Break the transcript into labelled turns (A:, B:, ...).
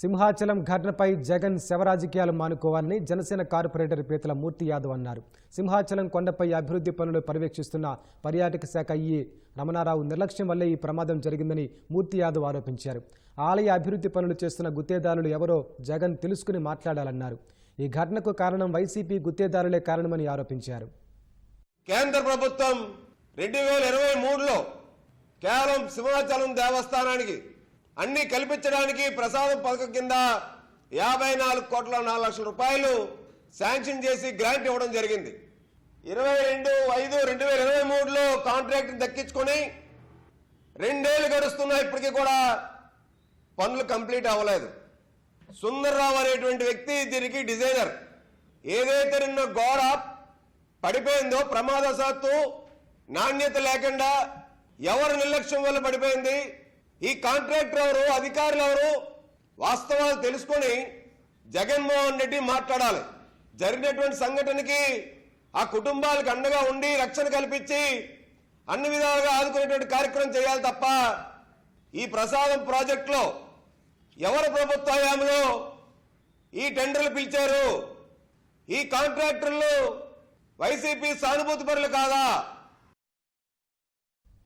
A: సింహాచలం ఘటనపై జగన్ శవరాజకీయాలు మానుకోవాలని జనసేన కార్పొరేటర్ పీతల మూర్తి యాదవ్ అన్నారు. సింహాచలం కొండపై అభివృద్ధి పనులు పర్యవేక్షిస్తున్న పర్యాటక శాఖ ఈ రమణారావు నిర్లక్ష్యం వల్లే ఈ ప్రమాదం జరిగిందని మూర్తి యాదవ్ ఆరోపించారు. ఆలయ అభివృద్ధి పనులు చేస్తున్న గుత్తేదారులు ఎవరో జగన్ తెలుసుకుని మాట్లాడాలన్నారు. ఈ ఘటనకు కారణం వైసీపీ గుత్తేదారులే కారణమని ఆరోపించారు.
B: కేంద్ర ప్రభుత్వం రెండు వేల ఇరవై మూడులో కేవలం సింహాచలం దేవస్థానానికి అన్ని కల్పించడానికి ప్రసాదం పథకం కింద యాభై నాలుగు కోట్ల నాలుగు లక్షల రూపాయలు శాంక్షన్ చేసి గ్రాంట్ ఇవ్వడం జరిగింది. ఇరవై రెండు ఐదు రెండు వేల ఇరవై మూడులో కాంట్రాక్ట్ దక్కించుకొని రెండేళ్ళు గడుస్తున్నా ఇప్పటికీ కూడా పనులు కంప్లీట్ అవ్వలేదు. సుందర్రావు అనేటువంటి వ్యక్తి దీనికి డిజైనర్. ఏదైతే నిన్న గోడ పడిపోయిందో ప్రమాదశాత్తు నాణ్యత లేకుండా ఎవరు నిర్లక్ష్యం వల్ల పడిపోయింది? ఈ కాంట్రాక్టర్ ఎవరు? అధికారులు ఎవరు? వాస్తవాలు తెలుసుకొని జగన్మోహన్ రెడ్డి మాట్లాడాలి. జరిగినటువంటి సంఘటనకి ఆ కుటుంబాలకు అండగా ఉండి రక్షణ కల్పించి అన్ని విధాలుగా ఆదుకునేటువంటి కార్యక్రమం చేయాలి తప్ప ఈ ప్రసాదం ప్రాజెక్టులో ఎవరు ప్రభుత్వ హయాంలో ఈ టెండర్లు పిలిచారు? ఈ కాంట్రాక్టర్లు వైసీపీ సానుభూతి పరులు కాదా?